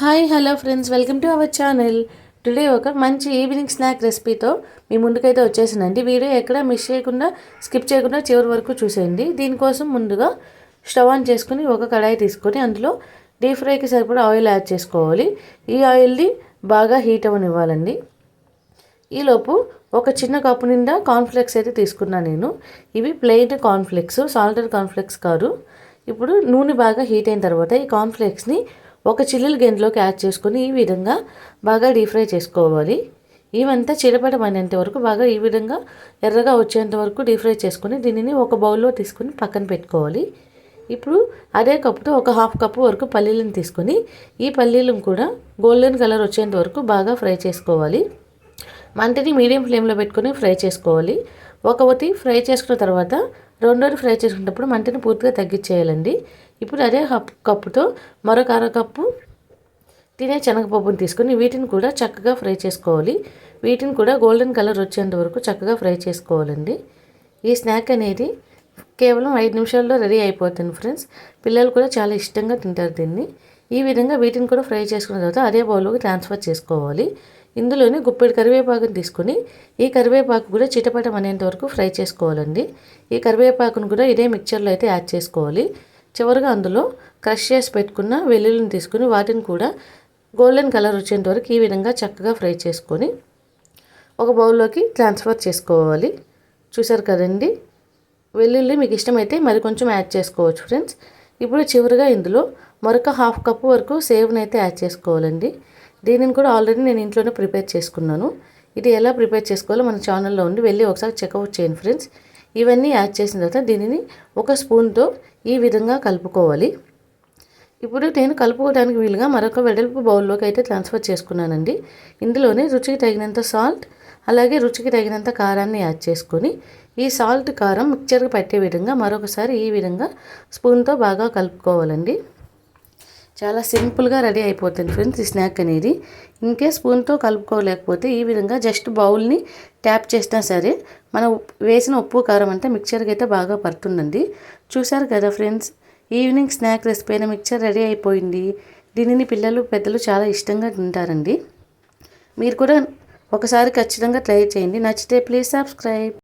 Hi hello friends welcome to our channel. Today ఒక మంచి evening snack రెసిపీతో మీ ముందుకైతే వచ్చేసిందండి. వీడియో ఎక్కడ మిస్ చేయకుండా స్కిప్ చేయకుండా చివరి వరకు చూసేయండి. దీనికోసం ముందుగా స్టవ్ ఆన్ చేసుకుని ఒక కడాయి తీసుకొని అందులో డీప్ ఫ్రైకి సరిపడా ఆయిల్ యాడ్ చేసుకోవాలి. ఈ ఆయిల్ని బాగా హీట్ అవ్వనివ్వాలండి. ఈలోపు ఒక చిన్న కప్పు నిండా కాన్ఫ్లెక్స్ అయితే తీసుకున్నాను నేను. ఇవి ప్లెయిన్ కాన్ఫ్లెక్స్ సాల్టెడ్ కాన్ఫ్లెక్స్ కాదు. ఇప్పుడు నూనె బాగా హీట్ అయిన తర్వాత ఈ కాన్ఫ్లెక్స్ని ఒక చిల్లులు గిన్నెలోకి యాడ్ చేసుకొని ఈ విధంగా బాగా డీప్ ఫ్రై చేసుకోవాలి. ఇవంతా చిరపడమైనంత వరకు బాగా ఈ విధంగా ఎర్రగా వచ్చేంత వరకు డీప్ ఫ్రై చేసుకొని దీనిని ఒక బౌల్లో తీసుకొని పక్కన పెట్టుకోవాలి. ఇప్పుడు అదే కప్పుతో ఒక హాఫ్ కప్పు వరకు పల్లీలను తీసుకొని ఈ పల్లీలను కూడా గోల్డెన్ కలర్ వచ్చేంత వరకు బాగా ఫ్రై చేసుకోవాలి. మంటని మీడియం ఫ్లేమ్లో పెట్టుకొని ఫ్రై చేసుకోవాలి. ఒకటి ఫ్రై చేసుకున్న తర్వాత రెండోది ఫ్రై చేసుకున్నప్పుడు మంటను పూర్తిగా తగ్గించేయాలండి. ఇప్పుడు అదే కప్పుతో మరొక అరకప్పు తినే శనగపప్పును తీసుకొని వీటిని కూడా చక్కగా ఫ్రై చేసుకోవాలి. వీటిని కూడా గోల్డెన్ కలర్ వచ్చేంత వరకు చక్కగా ఫ్రై చేసుకోవాలండి. ఈ స్నాక్ అనేది కేవలం ఐదు నిమిషాల్లో రెడీ అయిపోతుంది ఫ్రెండ్స్. పిల్లలు కూడా చాలా ఇష్టంగా తింటారు దీన్ని. ఈ విధంగా వీటిని కూడా ఫ్రై చేసుకున్న తర్వాత అదే బౌల్లోకి ట్రాన్స్ఫర్ చేసుకోవాలి. ఇందులోనే గుప్పెడు కరివేపాకుని తీసుకొని ఈ కరివేపాకు కూడా చిటపటం అనేంత వరకు ఫ్రై చేసుకోవాలండి. ఈ కరివేపాకును కూడా ఇదే మిక్చర్లో అయితే యాడ్ చేసుకోవాలి. చివరిగా అందులో క్రష్ చేసి పెట్టుకున్న వెల్లుల్లిని తీసుకుని వాటిని కూడా గోల్డెన్ కలర్ వచ్చేంత వరకు ఈ విధంగా చక్కగా ఫ్రై చేసుకొని ఒక బౌల్లోకి ట్రాన్స్ఫర్ చేసుకోవాలి. చూసారు కదండి? వెల్లుల్లి మీకు ఇష్టమైతే మరి కొంచెం యాడ్ చేసుకోవచ్చు ఫ్రెండ్స్. ఇప్పుడు చివరిగా ఇందులో మరొక హాఫ్ కప్ వరకు సేవ్ని అయితే యాడ్ చేసుకోవాలండి. దీనిని కూడా ఆల్రెడీ నేను ఇంట్లోనే ప్రిపేర్ చేసుకున్నాను. ఇది ఎలా ప్రిపేర్ చేసుకోవాలో మన ఛానల్లో ఉండి వెళ్ళి ఒకసారి చెక్అవుట్ చేయండి ఫ్రెండ్స్. ఇవన్నీ యాడ్ చేసిన తర్వాత దీనిని ఒక స్పూన్తో ఈ విధంగా కలుపుకోవాలి. ఇప్పుడు నేను కలుపుకోవడానికి వీలుగా మరొక వెడల్పు బౌల్లోకి అయితే ట్రాన్స్ఫర్ చేసుకున్నానండి. ఇందులోనే రుచికి తగినంత సాల్ట్ అలాగే రుచికి తగినంత కారాన్ని యాడ్ చేసుకొని ఈ సాల్ట్ కారం మిక్చర్కి పట్టే విధంగా మరొకసారి ఈ విధంగా స్పూన్తో బాగా కలుపుకోవాలండి. చాలా సింపుల్గా రెడీ అయిపోతుంది ఫ్రెండ్స్ ఈ స్నాక్ అనేది. ఇంకే స్పూన్తో కలుపుకోలేకపోతే ఈ విధంగా జస్ట్ బౌల్ని ట్యాప్ చేసినా సరే మనం వేసిన ఉప్పు కారం అంతా మిక్చర్కి అయితే బాగా పడుతుందండి. చూసారు కదా ఫ్రెండ్స్ ఈవినింగ్ స్నాక్ రెసిపీ అయిన మిక్చర్ రెడీ అయిపోయింది. దీనిని పిల్లలు పెద్దలు చాలా ఇష్టంగా తింటారండి. మీరు కూడా ఒకసారి ఖచ్చితంగా ట్రై చేయండి. నచ్చితే ప్లీజ్ సబ్స్క్రైబ్.